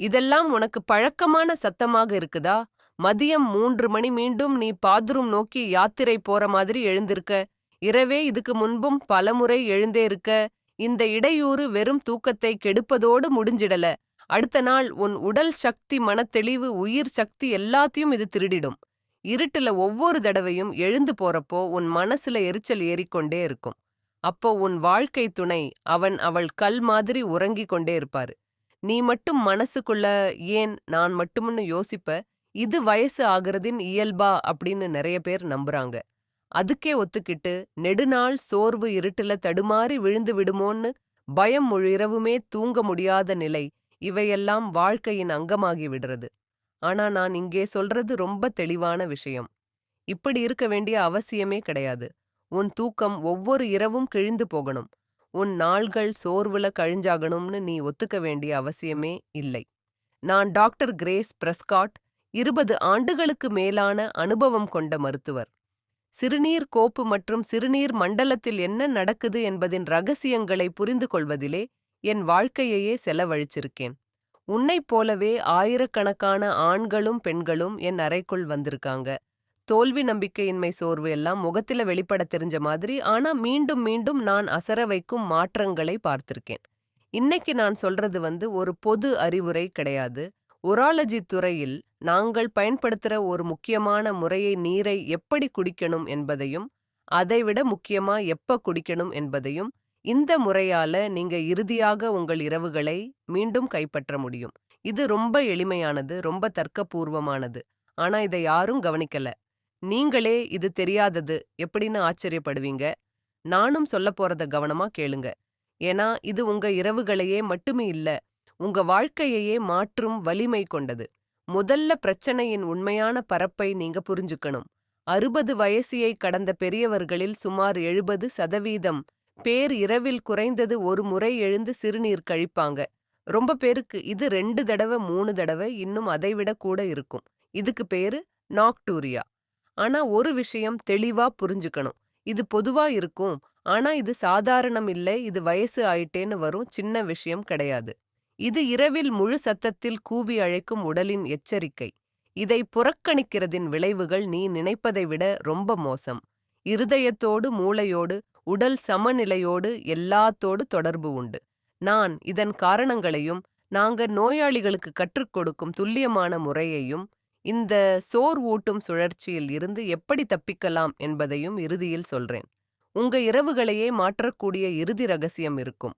இதெல்லாம் உனக்கு பழக்கமான சத்தமாக இருக்குதா? மதியம் மூன்று மணி மீண்டும் நீ பாத்ரூம் நோக்கி யாத்திரை போற மாதிரி எழுந்திருக்க. இரவே இதுக்கு முன்பும் பலமுறை எழுந்தே இருக்க. இந்த இடையூறு வெறும் தூக்கத்தை கெடுப்பதோடு முடிஞ்சிடல. அடுத்த நாள் உன் உடல் சக்தி மனத்தெளிவு உயிர் சக்தி எல்லாத்தையும் இது திருடிடும். இருட்டுல ஒவ்வொரு தடவையும் எழுந்து போறப்போ உன் மனசுல எரிச்சல் ஏறிக்கொண்டே இருக்கும். அப்போ உன் வாழ்க்கை துணை அவன் அவள் கல் மாதிரி உறங்கிக் கொண்டே இருப்பாரு. நீ மட்டும் மனசுக்குள்ள ஏன் நான் மட்டும்னு யோசிப்ப? இது வயசு ஆகுறதின் இயல்பா? அப்படின்னு நிறைய பேர் நம்புறாங்க. அதுக்கே ஒத்துக்கிட்டு நெடுநாள் சோர்வு இருட்டுல தடுமாறி விழுந்து விடுமோன்னு பயம் முழு இரவுமே தூங்க முடியாத நிலை இவையெல்லாம் வாழ்க்கையின் அங்கமாகி விடுறது. ஆனா நான் இங்கே சொல்றது ரொம்ப தெளிவான விஷயம். இப்படி இருக்க வேண்டிய அவசியமே கிடையாது. உன் தூக்கம் ஒவ்வொரு இரவும் கிழிந்து போகணும். உன் நாள்கள் சோர்வுல கழிஞ்சாகணும்னு நீ ஒத்துக்க வேண்டிய அவசியமே இல்லை. நான் டாக்டர் கிரேஸ் பிரஸ்காட் இருபது ஆண்டுகளுக்கு மேலான அனுபவம் கொண்ட மருத்துவர். சிறுநீர் கோப்பு மற்றும் சிறுநீர் மண்டலத்தில் என்ன நடக்குது என்பதின் ரகசியங்களை புரிந்து கொள்வதிலே என் வாழ்க்கையையே செலவழிச்சிருக்கேன். உன்னைப் போலவே ஆயிரக்கணக்கான ஆண்களும் பெண்களும் என் அறைக்குள் வந்திருக்காங்க. தோல்வி நம்பிக்கையின்மை சோர்வு எல்லாம் முகத்தில வெளிப்பட தெரிஞ்ச மாதிரி ஆனா மீண்டும் மீண்டும் நான் அசர வைக்கும் மாற்றங்களை பார்த்திருக்கேன். இன்னைக்கு நான் சொல்றது வந்து ஒரு பொது அறிவுரை கிடையாது. உராலஜி துறையில் நாங்கள் பயன்படுத்துற ஒரு முக்கியமான முறையை நீரை எப்படி குடிக்கணும் என்பதையும் அதைவிட முக்கியமா எப்ப குடிக்கணும் என்பதையும் இந்த முறையால நீங்க இறுதியாக உங்கள் இரவுகளை மீண்டும் கைப்பற்ற முடியும். இது ரொம்ப எளிமையானது ரொம்ப தர்க்கபூர்வமானது. ஆனா இதை யாரும் கவனிக்கல. நீங்களே இது தெரியாதது எப்படின்னு ஆச்சரியப்படுவீங்க. நானும் சொல்ல போறத கவனமா கேளுங்க. ஏன்னா இது உங்க இரவுகளையே மட்டுமே இல்ல உங்க வாழ்க்கையையே மாற்றும் வலிமை கொண்டது. முதல்ல பிரச்சனையின் உண்மையான பரப்பை நீங்க புரிஞ்சுக்கணும். அறுபது வயசியை கடந்த பெரியவர்களில் சுமார் எழுபது சதவீதம் பேர் இரவில் குறைந்தது ஒரு முறை எழுந்து சிறுநீர் கழிப்பாங்க. ரொம்ப பேருக்கு இது ரெண்டு தடவை மூணு தடவை இன்னும் அதைவிட கூட இருக்கும். இதுக்கு பேரு நாக்டூரியா. ஆனா ஒரு விஷயம் தெளிவா புரிஞ்சுக்கணும். இது பொதுவா இருக்கும். ஆனா இது சாதாரணம் இல்லை. இது வயசு ஆயிட்டேன்னு வரும். சின்ன விஷயம் கிடையாது. இது இரவில் முழு சத்தத்தில் கூவி அழைக்கும் உடலின் எச்சரிக்கை. இதை புறக்கணிக்கிறதின் விளைவுகள் நீ நினைப்பதை விட ரொம்ப மோசம். இருதயத்தோடு மூளையோடு உடல் சமநிலையோடு எல்லாத்தோடு தொடர்பு உண்டு. நான் இதன் காரணங்களையும் நாங்க நோயாளிகளுக்கு கற்றுக் கொடுக்கும் துல்லியமான முறையையும் இந்த சோர் ஊட்டும் சுழற்சியில் இருந்து எப்படி தப்பிக்கலாம் என்பதையும் இறுதியில் சொல்றேன். உங்க இரவுகளையே மாற்றக்கூடிய இறுதி ரகசியம் இருக்கும்.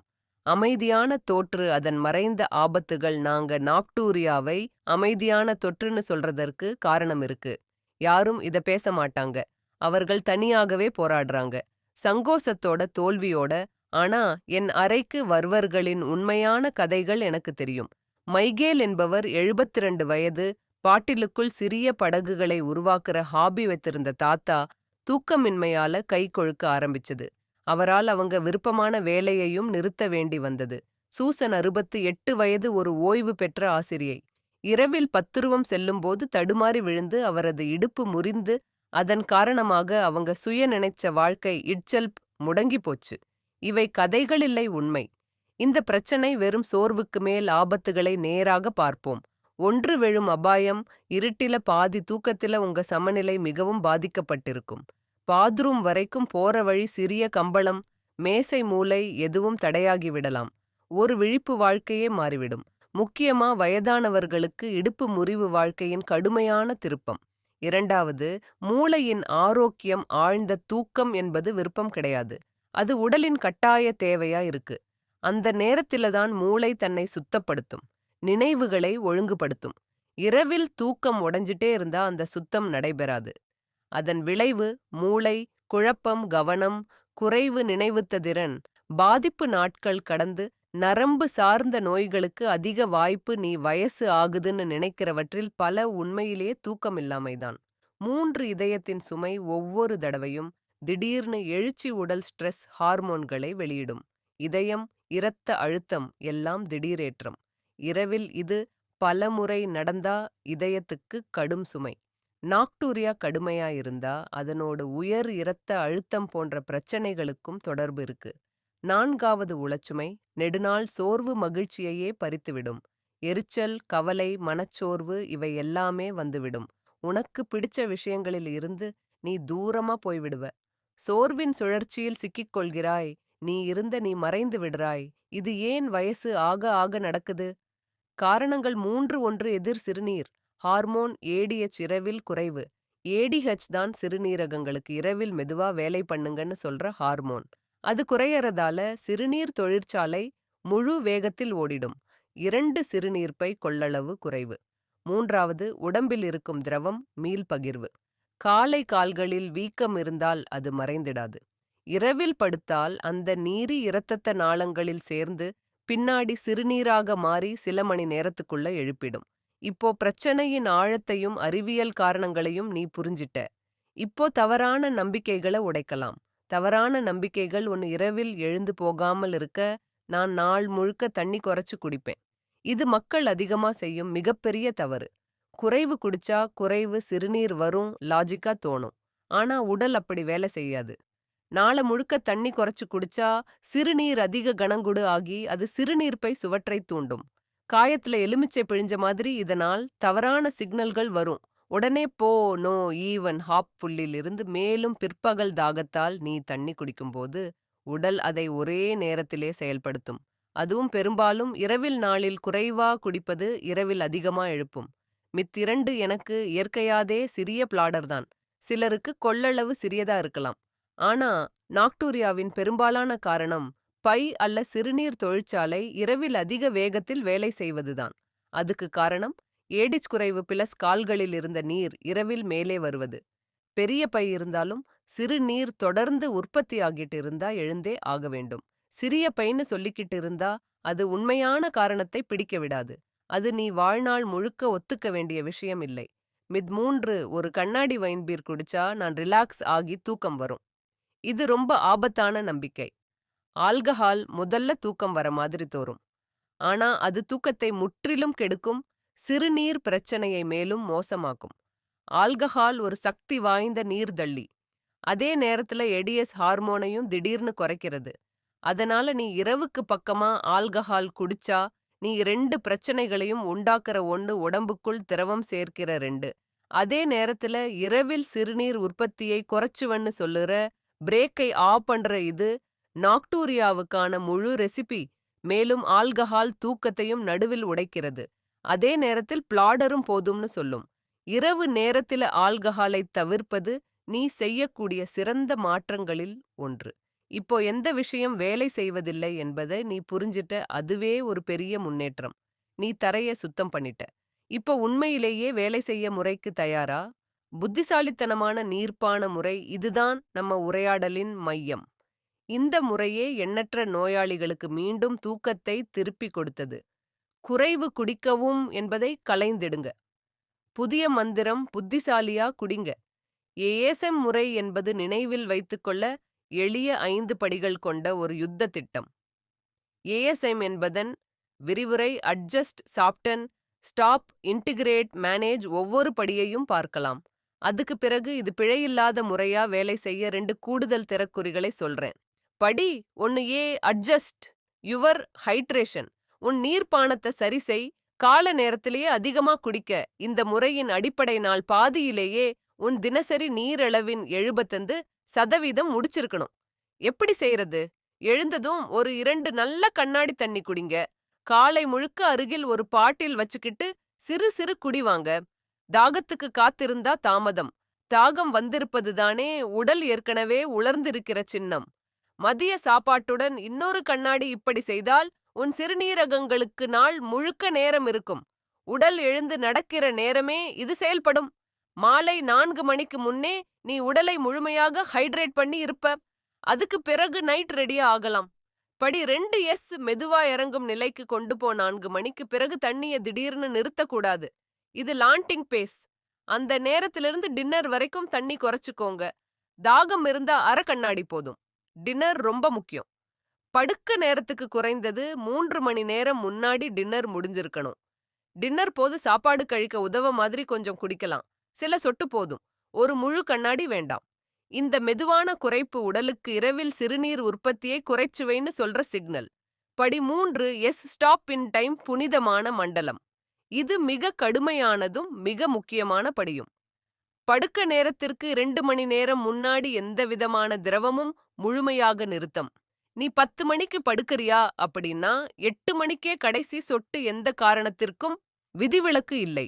அமைதியான தோற்று அதன் மறைந்த ஆபத்துகள் நாங்க நாக்டூரியாவை அமைதியான தொற்றுன்னு சொல்றதற்கு காரணம் இருக்கு. யாரும் இத பேச மாட்டாங்க. அவர்கள் தனியாகவே போராடுறாங்க. சங்கோசத்தோட தோல்வியோட ஆனா என் அறைக்கு வர்வர்களின் உண்மையான கதைகள் எனக்கு தெரியும். மைகேல் என்பவர் எழுபத்தி ரெண்டு வயது பாட்டிலுக்குள் சிறிய படகுகளை உருவாக்குற ஹாபி வைத்திருந்த தாத்தா தூக்கமின்மையால கை கொழுக்க ஆரம்பிச்சது. அவரால் அவங்க விருப்பமான வேலையையும் நிறுத்த வேண்டி வந்தது. சூசன் அறுபத்து எட்டு வயது ஒரு ஓய்வு பெற்ற ஆசிரியை. இரவில் பத்துருவம் செல்லும்போது தடுமாறி விழுந்து அவரது இடுப்பு முறிந்து அதன் காரணமாக அவங்க சுய நினைச்ச வாழ்க்கை இட்சல் முடங்கி போச்சு. இவை கதைகள் இல்லை உண்மை. இந்த பிரச்சனை வெறும் சோர்வுக்கு மேல் ஆபத்துகளை நேராக பார்ப்போம். ஒன்று விழும் அபாயம் இருட்டில பாதி தூக்கத்தில உங்க சமநிலை மிகவும் பாதிக்கப்பட்டிருக்கும். பாத்ரூம் வரைக்கும் போற வழி சிறிய கம்பளம் மேசை மூளை எதுவும் தடையாகி விடலாம். ஒரு விழிப்பு வாழ்க்கையே மாறிவிடும். முக்கியமா வயதானவர்களுக்கு இடுப்பு முறிவு வாழ்க்கையின் கடுமையான திருப்பம். இரண்டாவது மூளையின் ஆரோக்கியம் ஆழ்ந்த தூக்கம் என்பது விருப்பம் கிடையாது. அது உடலின் கட்டாய தேவையா இருக்கு. அந்த நேரத்தில தான் மூளை தன்னை சுத்தப்படுத்தும். நினைவுகளை ஒழுங்குபடுத்தும். இரவில் தூக்கம் உடைஞ்சிட்டே இருந்தா அந்த சுத்தம் நடைபெறாது. அதன் விளைவு மூளை குழப்பம் கவனம் குறைவு நினைவுத்ததிறன் பாதிப்பு நாட்கள் கடந்து நரம்பு சார்ந்த நோய்களுக்கு அதிக வாய்ப்பு நீ வயசு ஆகுதுன்னு நினைக்கிறவற்றில் பல உண்மையிலேயே தூக்கமில்லாமைதான் மூன்று இதயத்தின் சுமை ஒவ்வொரு தடவையும் திடீர்னு எழுச்சி உடல் ஸ்ட்ரெஸ் ஹார்மோன்களை வெளியிடும். இதயம் இரத்த அழுத்தம் எல்லாம் திடீரேற்றம். இரவில் இது பலமுறை நடந்தா இதயத்துக்கு கடும் சுமை. நாக்டூரியா கடுமையா இருந்தா அதனோடு உயர் இரத்த அழுத்தம் போன்ற பிரச்சனைகளுக்கும் தொடர்பு இருக்கு. நான்காவது உளச்சுமை நெடுநாள் சோர்வு மகிழ்ச்சியையே பறித்துவிடும். எரிச்சல் கவலை மனச்சோர்வு இவை எல்லாமே வந்துவிடும். உனக்கு பிடிச்ச விஷயங்களில் இருந்து நீ தூரமா போய்விடுவ. சோர்வின் சுழற்சியில் சிக்கிக் கொள்கிறாய் நீ இருந்த நீ மறைந்து விடுறாய். இது ஏன் வயசு ஆக ஆக நடக்குது? காரணங்கள் மூன்று ஒன்று எதிர் சிறுநீர். ஹார்மோன் ஏடிஎச் இரவில் குறைவு. ஏடிஹெச் தான் சிறுநீரகங்களுக்கு இரவில் மெதுவா வேலை பண்ணுங்கன்னு சொல்ற ஹார்மோன். அது குறையறதால சிறுநீர் தொழிற்சாலை முழு வேகத்தில் ஓடிடும். இரண்டு சிறுநீர்ப்பை கொள்ளளவு குறைவு. மூன்றாவது உடம்பில் இருக்கும் திரவம் மீள் பகிர்வு. காலை கால்களில் வீக்கம் இருந்தால் அது மறைந்திடாது. இரவில் படுத்தால் அந்த நீரி இரத்தத்த நாளங்களில் சேர்ந்து பின்னாடி சிறுநீராக மாறி சில மணி நேரத்துக்குள்ள எழுப்பிடும். இப்போ பிரச்சனையின் ஆழத்தையும் அறிவியல் காரணங்களையும் நீ புரிஞ்சிட்ட. இப்போ தவறான நம்பிக்கைகளை உடைக்கலாம். தவறான நம்பிக்கைகள் உன் இரவில் எழுந்து போகாமல் இருக்க நான் நாள் முழுக்க தண்ணி குறைச்சு குடிப்பேன். இது மக்கள் அதிகமா செய்யும் மிகப்பெரிய தவறு. குறைவு குடிச்சா குறைவு சிறுநீர் வரும் லாஜிக்கா தோணும். ஆனா உடல் அப்படி வேலை செய்யாது. நாளை முழுக்க தண்ணி குறைச்சு குடிச்சா சிறுநீர் அதிக கனங்குடு ஆகி அது சிறுநீர்ப்பை சுவற்றை தூண்டும். காயத்துல எலுமிச்சை பிழிஞ்ச மாதிரி இதனால் தவறான சிக்னல்கள் வரும். உடனே போ நோ ஈவன் ஹாப் புள்ளிலிருந்து மேலும் பிற்பகல் தாகத்தால் நீ தண்ணி குடிக்கும்போது உடல் அதை ஒரே நேரத்திலே செயல்படுத்தும். அதுவும் பெரும்பாலும் இரவில் நாளில் குறைவா குடிப்பது இரவில் அதிகமா எழுப்பும். மித்திரண்டு எனக்கு இயற்கையாதே சிறிய பிளாடர் தான். சிலருக்கு கொள்ளளவு சிறியதா இருக்கலாம். ஆனா நாக்டூரியாவின் பெரும்பாலான காரணம் பை அல்ல சிறுநீர் தொழிற்சாலை இரவில் அதிக வேகத்தில் வேலை செய்வதுதான். அதுக்கு காரணம் ஏடிச் குறைவு பிளஸ் கால்களில் இருந்த நீர் இரவில் மேலே வருவது. பெரிய பை இருந்தாலும் சிறுநீர் தொடர்ந்து உற்பத்தி ஆகிட்டு இருந்தா எழுந்தே ஆக வேண்டும். சிறிய பைன்னு சொல்லிக்கிட்டு இருந்தா அது உண்மையான காரணத்தை பிடிக்க விடாது. அது நீ வாழ்நாள் முழுக்க ஒத்துக்க வேண்டிய விஷயம் இல்லை. மித் மூன்று ஒரு கண்ணாடி வைன்பீர் குடிச்சா நான் ரிலாக்ஸ் ஆகி தூக்கம் வரும். இது ரொம்ப ஆபத்தான நம்பிக்கை. ஆல்கஹால் முதல்ல தூக்கம் வர மாதிரி தோறும். ஆனா அது தூக்கத்தை முற்றிலும் கெடுக்கும் சிறுநீர் பிரச்சனையை மேலும் மோசமாக்கும். ஆல்கஹால் ஒரு சக்தி வாய்ந்த நீர்தள்ளி அதே நேரத்துல எடிஎஸ் ஹார்மோனையும் திடீர்னு குறைக்கிறது. அதனால நீ இரவுக்கு பக்கமா ஆல்கஹால் குடிச்சா நீ ரெண்டு பிரச்சனைகளையும் உண்டாக்குற ஒன்னு உடம்புக்குள் திரவம் சேர்க்கிற ரெண்டு. அதே நேரத்துல இரவில் சிறுநீர் உற்பத்தியை குறைச்சுவன்னு சொல்லுற பிரேக்கை ஆஃப் பண்ற இது நாக்டூரியாவுக்கான முழு ரெசிபி மேலும் ஆல்கஹால் தூக்கத்தையும் நடுவில் உடைக்கிறது. அதே நேரத்தில் பிளாடரும் போதும்னு சொல்லும். இரவு நேரத்தில ஆல்கஹாலை தவிர்ப்பது நீ செய்யக்கூடிய சிறந்த மாற்றங்களில் ஒன்று. இப்போ எந்த விஷயம் வேலை செய்வதில்லை என்பதை நீ புரிஞ்சிட்ட அதுவே ஒரு பெரிய முன்னேற்றம். நீ தரைய சுத்தம் பண்ணிட்ட. இப்போ உண்மையிலேயே வேலை செய்ய முறைக்கு தயாரா? புத்திசாலித்தனமான நீர்ப்பான முறை இதுதான் நம்ம உரையாடலின் மையம். இந்த முறையே எண்ணற்ற நோயாளிகளுக்கு மீண்டும் தூக்கத்தை திருப்பி கொடுத்தது. குறைவு குடிக்கவும் என்பதை கலைந்திடுங்க புதிய மந்திரம் புத்திசாலியா குடிங்க. ஏஎஸ்எம் முறை என்பது நினைவில் வைத்துக்கொள்ள எளிய ஐந்து படிகள் கொண்ட ஒரு யுத்த திட்டம். ஏஎஸ்எம் என்பதன் விரிவுரை adjust soften stop integrate manage ஒவ்வொரு படியையும் பார்க்கலாம். அதுக்கு பிறகு இது பிழையில்லாத முறையா வேலை செய்ய ரெண்டு கூடுதல் திறக்குறிகளை சொல்றேன். படி ஒன்னு ஏ அட்ஜஸ்ட் யுவர் ஹைட்ரேஷன் உன் நீர்ப்பானத்தை சரி செய். கால நேரத்திலேயே அதிகமா குடிக்க. இந்த முறையின் அடிப்படை நாள் பாதியிலேயே உன் தினசரி நீரளவின் எழுபத்தந்து சதவீதம் முடிச்சிருக்கணும். எப்படி செய்யறது எழுந்ததும் ஒரு இரண்டு நல்ல கண்ணாடி தண்ணி குடிங்க. காலை முழுக்க அருகில் ஒரு பாட்டில் வச்சுக்கிட்டு சிறு சிறு குடிவாங்க தாகத்துக்கு காத்திருந்தா தாமதம். தாகம் வந்திருப்பதுதானே உடல் ஏற்கனவே உலர்ந்திருக்கிற சின்னம். மதிய சாப்பாட்டுடன் இன்னொரு கண்ணாடி இப்படி செய்தால் உன் சிறுநீரகங்களுக்கு நாள் முழுக்க நேரம் இருக்கும். உடல் எழுந்து நடக்கிற நேரமே இது செயல்படும். மாலை நான்கு மணிக்கு முன்னே நீ உடலை முழுமையாக ஹைட்ரேட் பண்ணி இருப்ப. அதுக்கு பிறகு நைட் ரெடியா ஆகலாம். படி ரெண்டு எஸ் மெதுவா இறங்கும் நிலைக்கு கொண்டு போ நான்கு மணிக்கு பிறகு தண்ணிய திடீர்னு நிறுத்தக்கூடாது. இது லாண்டிங் பேஸ். அந்த நேரத்திலிருந்து டின்னர் வரைக்கும் தண்ணி குறைச்சுக்கோங்க. தாகம் இருந்தா அரை கண்ணாடி போதும். டின்னர் ரொம்ப முக்கியம். படுக்க நேரத்துக்கு குறைந்தது மூன்று மணி நேரம் முன்னாடி டின்னர் முடிஞ்சிருக்கணும். டின்னர் போது சாப்பாடு கழிக்க உதவ மாதிரி கொஞ்சம் குடிக்கலாம். சில சொட்டு போதும். ஒரு முழு கண்ணாடி வேண்டாம். இந்த மெதுவான குறைப்பு உடலுக்கு இரவில் சிறுநீர் உற்பத்தியை குறைச்சுவைன்னு சொல்ற சிக்னல். படி மூன்று எஸ் ஸ்டாப் இன் டைம் புனிதமான மண்டலம். இது மிக கடுமையானதும் மிக முக்கியமான படியும். படுக்க நேரத்திற்கு இரண்டு மணி நேரம் முன்னாடி எந்த விதமான திரவமும் முழுமையாக நிறுத்தம். நீ பத்து மணிக்கு படுக்கறியா அப்படின்னா எட்டு மணிக்கே கடைசி சொட்டு எந்த காரணத்திற்கும் விதிவிலக்கு இல்லை.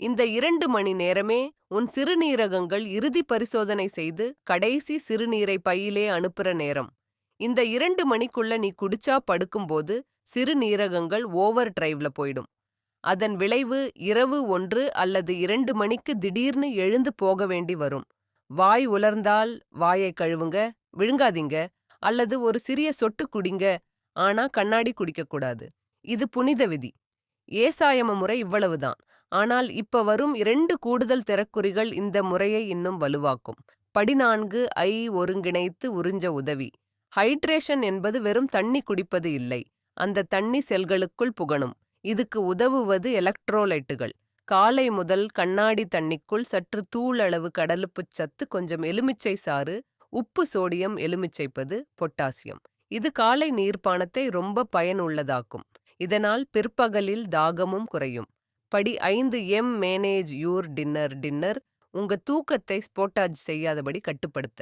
இந்த இரண்டு மணி நேரமே உன் சிறுநீரகங்கள் இறுதி பரிசோதனை செய்து கடைசி சிறுநீரை பையிலே அனுப்புற நேரம். இந்த இரண்டு மணிக்குள்ள நீ குடிச்சா படுக்கும்போது சிறுநீரகங்கள் ஓவர் டிரைவ்ல போயிடும். அதன் விளைவு இரவு ஒன்று அல்லது இரண்டு மணிக்கு திடீர்னு எழுந்து போக வேண்டி வரும். வாய் உலர்ந்தால் வாயை கழுவுங்க விழுங்காதீங்க அல்லது ஒரு சிறிய சொட்டு குடிங்க ஆனா கண்ணாடி குடிக்கக்கூடாது இது புனித விதி. ஏசாயம முறை இவ்வளவுதான். ஆனால் இப்ப வரும் இரண்டு கூடுதல் திறக்குறிகள் இந்த முறையை இன்னும் வலுவாக்கும். படிநான்கு ஐ ஒருங்கிணைத்து உறிஞ்ச உதவி. ஹைட்ரேஷன் என்பது வெறும் தண்ணி குடிப்பது இல்லை. அந்த தண்ணி செல்களுக்குள் புகணும். இதுக்கு உதவுவது எலக்ட்ரோலைட்டுகள். காலை முதல் கண்ணாடி தண்ணிக்குள் சற்று தூளளவு கடலுப்புச் சத்து கொஞ்சம் எலுமிச்சை சாறு உப்பு சோடியம் எலுமிச்சைப்பது பொட்டாசியம். இது காலை நீர்ப்பானத்தை ரொம்ப பயனுள்ளதாக்கும். இதனால் பிற்பகலில் தாகமும் குறையும். படி ஐந்து M manage your dinner dinner உங்க தூக்கத்தை ஸ்போட்டாஜ் செய்யாதபடி கட்டுப்படுத்த.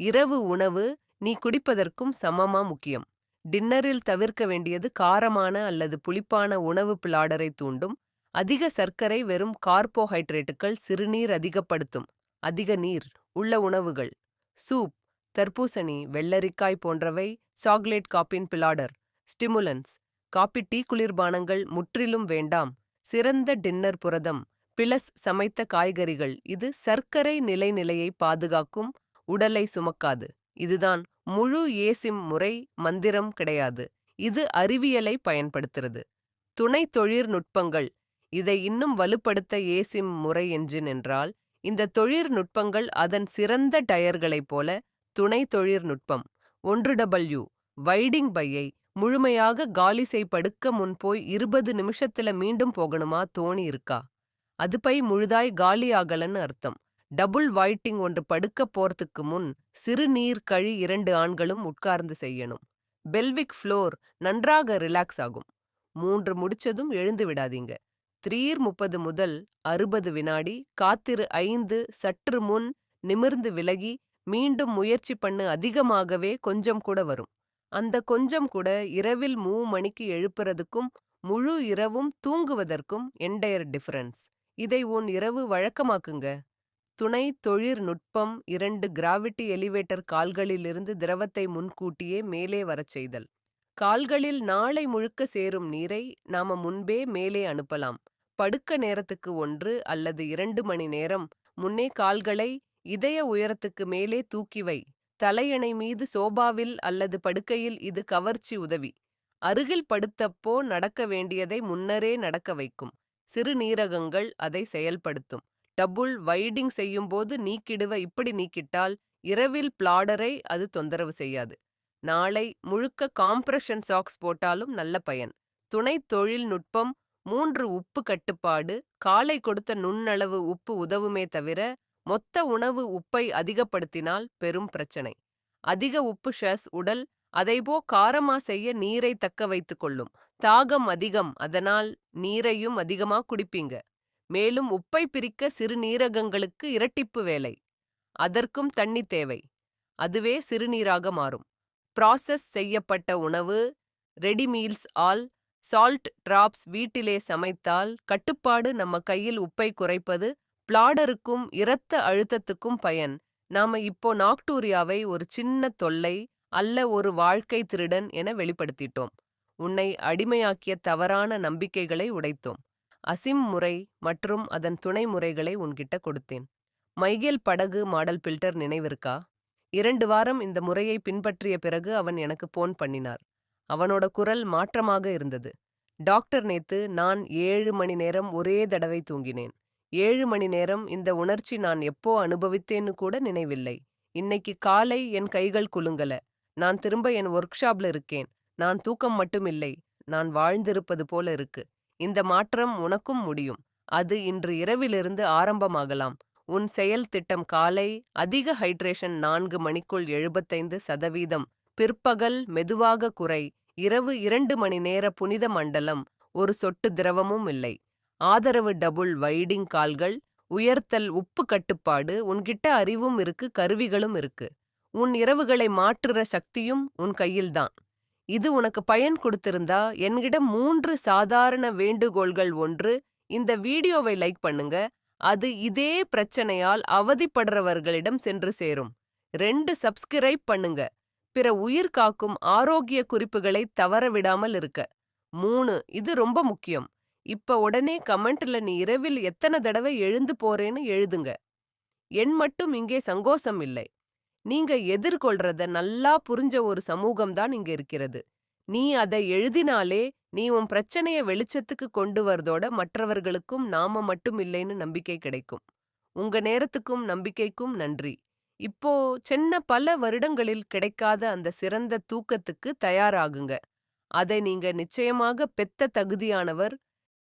இரவு உணவு நீ குடிப்பதற்கும் சமமா முக்கியம். டின்னரில் தவிர்க்க வேண்டியது காரமான அல்லது புளிப்பான உணவு பிளாடரை தூண்டும். அதிக சர்க்கரை வெறும் கார்போஹைட்ரேட்டுகள் சிறுநீர் அதிகப்படுத்தும். அதிக நீர் உள்ள உணவுகள். சூப் தர்பூசணி வெள்ளரிக்காய் போன்றவை chocolate caffeine bladder. Stimulants coffee tea குளிர்பானங்கள் முற்றிலும் வேண்டாம். சிறந்த டின்னர் புரதம் பிளஸ் சமைத்த காய்கறிகள். இது சர்க்கரை நிலைநிலையை பாதுகாக்கும் உடலை சுமக்காது. இதுதான் முழு ஏசிம் முறை மந்திரம் கிடையாது. இது அறிவியலை பயன்படுத்துறது. துணை தொழிற்நுட்பங்கள் இதை இன்னும் வலுப்படுத்த ஏசிம் முறை என்ஜின் என்றால் இந்த தொழிற்நுட்பங்கள் அதன் சிறந்த டயர்களைப் போல துணை தொழிற்நுட்பம் ஒன்று டபிள்யூ வைடிங் பையை முழுமையாக காலி செய் படுக்க முன் போய் இருபது நிமிஷத்துல மீண்டும் போகணுமா தோணி இருக்கா? அது பை முழுதாய் காலி ஆகலன்னு அர்த்தம். டபுள் வைட்டிங் ஒன்று படுக்க போறதுக்கு முன் சிறுநீர் கழி இரண்டு ஆண்களும் உட்கார்ந்து செய்யணும். பெல்விக் ஃப்ளோர் நன்றாக ரிலாக்ஸ் ஆகும். மூன்று முடிச்சதும் எழுந்து விடாதீங்க. த்ரீர் முப்பது முதல் அறுபது வினாடி காத்திரு ஐந்து சற்று முன் நிமிர்ந்து விலகி மீண்டும் முயற்சி பண்ணு அதிகமாகவே கொஞ்சம் கூட வரும். அந்த கொஞ்சம் கூட இரவில் மூ மணிக்கு எழுப்புறதுக்கும் முழு இரவும் தூங்குவதற்கும் என்டையர் டிஃபரன்ஸ் இதை உன் இரவு வழக்கமாக்குங்க. துணை தொழிற்நுட்பம் இரண்டு கிராவிட்டி எலிவேட்டர் கால்களிலிருந்து திரவத்தை முன்கூட்டியே மேலே வரச் செய்தல். கால்களில் நாளை முழுக்க சேரும் நீரை நாம முன்பே மேலே அனுப்பலாம். படுக்க நேரத்துக்கு ஒன்று அல்லது இரண்டு மணி நேரம் முன்னே கால்களை இதய உயரத்துக்கு மேலே தூக்கி வை. தலையணை மீது சோபாவில் அல்லது படுக்கையில் இது கவர்ச்சி உதவி. அருகில் படுத்தப்போ நடக்க வேண்டியதை முன்னரே நடக்க வைக்கும். சிறுநீரகங்கள் அதை செயல்படுத்தும். டபுள் வைடிங் செய்யும்போது நீக்கிடுவ இப்படி நீக்கிட்டால் இரவில் பிளாடரை அது தொந்தரவு செய்யாது. நாளை முழுக்க காம்ப்ரஷன் சாக்ஸ் போட்டாலும் நல்ல பயன். துணை தொழில்நுட்பம் மூன்று உப்பு கட்டுப்பாடு காலை கொடுத்த நுண்ணளவு உப்பு உதவுமே தவிர மொத்த உணவு உப்பை அதிகப்படுத்தினால் பெரும் பிரச்சனை. அதிக உப்பு ஷஸ் உடல் அதைபோ காரமா செய்ய நீரை தக்க வைத்துக் கொள்ளும். தாகம் அதிகம் அதனால் நீரையும் அதிகமா குடிப்பீங்க. மேலும் உப்பை பிரிக்க சிறுநீரகங்களுக்கு இரட்டிப்பு வேலை. அதற்கும் தண்ணி தேவை. அதுவே சிறுநீராக மாறும். ப்ராசஸ் செய்யப்பட்ட உணவு ready meals all salt drops வீட்டிலே சமைத்தால் கட்டுப்பாடு நம்ம கையில் உப்பை குறைப்பது பிளாடருக்கும் இரத்த அழுத்தத்துக்கும் பயன். நாம இப்போ நாக்டூரியாவை ஒரு சின்ன தொல்லை அல்ல ஒரு வாழ்க்கை திருடன் என வெளிப்படுத்திட்டோம். உன்னை அடிமையாக்கிய தவறான நம்பிக்கைகளை உடைத்தோம். அசிம் முறை மற்றும் அதன் துணை முறைகளை உன்கிட்ட கொடுத்தேன். மைகேல் படகு மாடல் பில்டர் நினைவிருக்கா? இரண்டு வாரம் இந்த முறையை பின்பற்றிய பிறகு அவன் எனக்கு போன் பண்ணினார். அவனோட குரல் மாற்றமாக இருந்தது. டாக்டர் நேத்து நான் ஏழு மணி நேரம் ஒரே தடவை தூங்கினேன். ஏழு மணி நேரம் இந்த உணர்ச்சி நான் எப்போ அனுபவித்தேன்னு கூட நினைவில்லை. இன்னைக்கு காலை என் கைகள் குலுங்கல. நான் திரும்ப என் ஒர்க் ஷாப்ல இருக்கேன். நான் தூக்கம் மட்டும் இல்லை நான் வாழ்ந்திருப்பது போல இருக்கு. இந்த மாற்றம் உனக்கும் முடியும். அது இன்று இரவிலிருந்து ஆரம்பமாகலாம். உன் செயல் திட்டம் காலை அதிக ஹைட்ரேஷன் நான்கு மணிக்குள் எழுபத்தைந்து சதவீதம். பிற்பகல் மெதுவாக குறை. இரவு இரண்டு மணி நேர புனித மண்டலம். ஒரு சொட்டு திரவமும் இல்லை. ஆதரவு டபுள் வைடிங் கால்கள். உயர்த்தல் உப்பு கட்டுப்பாடு. உன்கிட்ட அறிவும் இருக்கு கருவிகளும் இருக்கு. உன் இரவுகளை மாற்றுற சக்தியும் உன் கையில்தான். இது உனக்கு பயன் கொடுத்திருந்தா என்கிடம் மூன்று சாதாரண வேண்டுகோள்கள் ஒன்று. இந்த வீடியோவை லைக் பண்ணுங்க. அது இதே பிரச்சனையால் அவதிப்படுறவர்களிடம் சென்று சேரும். ரெண்டு சப்ஸ்கிரைப் பண்ணுங்க. பிற உயிர் காக்கும் ஆரோக்கிய குறிப்புகளை தவற விடாமல் இருக்க. மூணு இது ரொம்ப முக்கியம். இப்ப உடனே கமெண்ட்ல நீ இரவில் எத்தனை தடவை எழுந்து போறேன்னு எழுதுங்க. என் மட்டும் இங்கே சங்கோசம் இல்லை. நீங்க எதிர்கொள்றத நல்லா புரிஞ்ச ஒரு சமூகம் தான் இங்க இருக்கிறது. நீ அதை எழுதினாலே நீ உன் பிரச்சனைய வெளிச்சத்துக்கு கொண்டு வரதோட மற்றவர்களுக்கும் நாம மட்டும் இல்லைன்னு நம்பிக்கை கிடைக்கும். உங்க நேரத்துக்கும் நம்பிக்கைக்கும் நன்றி. இப்போ சென்ன பல வருடங்களில் கிடைக்காத அந்த சிறந்த தூக்கத்துக்கு தயாராகுங்க. அதை நீங்க நிச்சயமாக பெத்த தகுதியானவர்